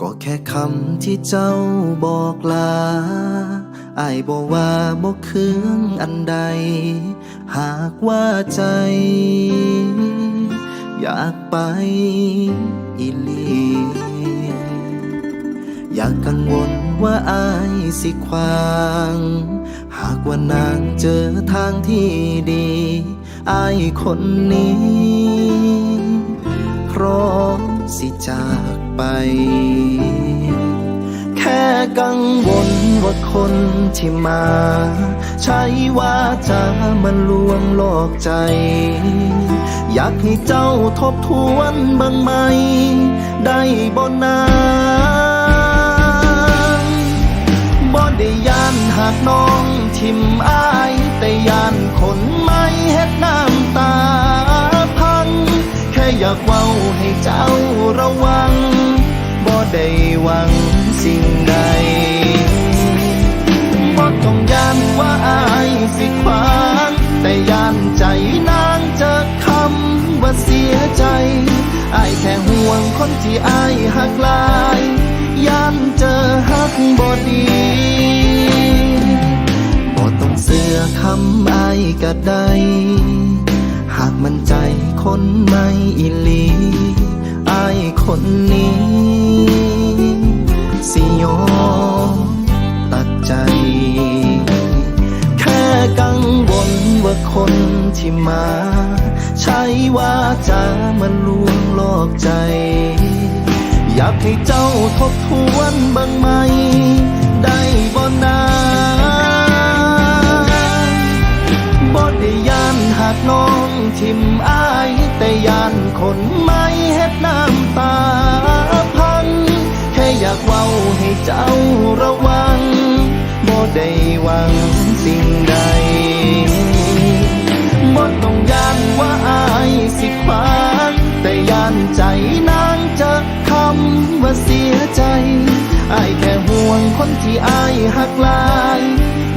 ก็แค่คำที่เจ้าบอกลาอายบอกว่าบอกคืนอันใด หากว่าใจ อยากไปอีลีอยากกังวลว่าอายสิควาง หากว่านางเจอทางที่ดีอายคนนี้พร้อม สิจากไป แค่กังวลว่าคนที่มา ใช้ว่าจะมันลวงหลอกใจ อยากให้เจ้าทบทวนบ้างไหม ได้บ่นางบ่ได้ยานหากน้องทิมอาย แต่ยานคนไม่เฮ็ดน้ำตาพัง แค่อยากว้า ให้เจ้าระวัง บ่ได้หวังสิ่งใด บ่ต้องยานว่าอายสิควางแต่ยานใจนางเจอคำว่าเสียใจอายแค่ห่วงคนที่อายหักลายยานเจอหักบ่ดีบ่ต้องเสือคำอายก็ได้ หากมันใจคนไม่อีหลี คนนี้ สิยอมตัดใจ แค่กังวลว่าคนที่มา ใช้ว่าจะมันลวงหลอกใจ อยากให้เจ้าทบทวนบ้างไหม ได้บ่นาบ่ได้ยานหากน้องทิมอายแต่ยานคนไม่ เจ้าระวังบ่ได้หวังสิ่งใดบ่ต้องยานว่าอายสิควางแต่ยานใจนางจะคำว่าเสียใจอายแค่ห่วงคนที่อายหักลาย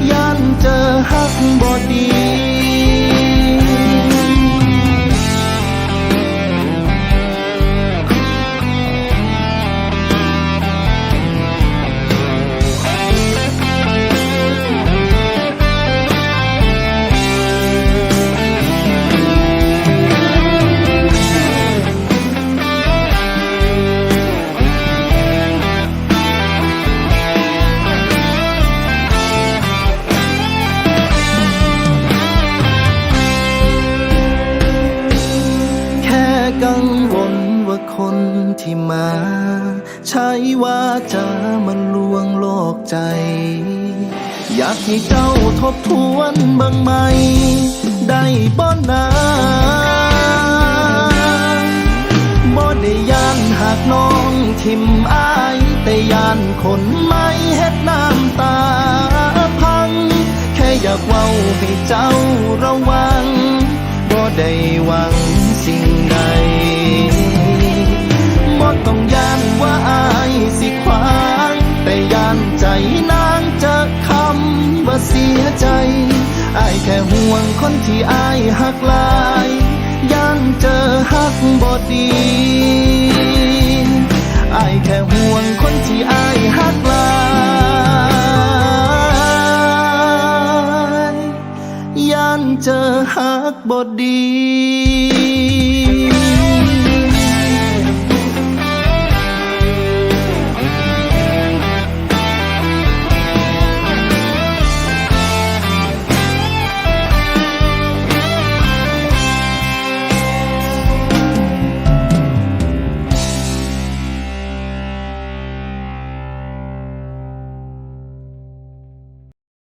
ย่านเจอหักบ่ดี ใช้ว่าจะมันลวงโลกใจ อยากให้เจ้าทบทวนบ้างไหม ได้บ่นาบ่ได้ยานหากน้องทิมอาย แต่ยานคนไม่เฮ็ดน้ำตาพัง แค่อยากเว้าให้เจ้าางที่อายหักลายย่านเจอหักบอดีอายแค่ห่วงคนที่อายหักลายย่านเจอหักบอดี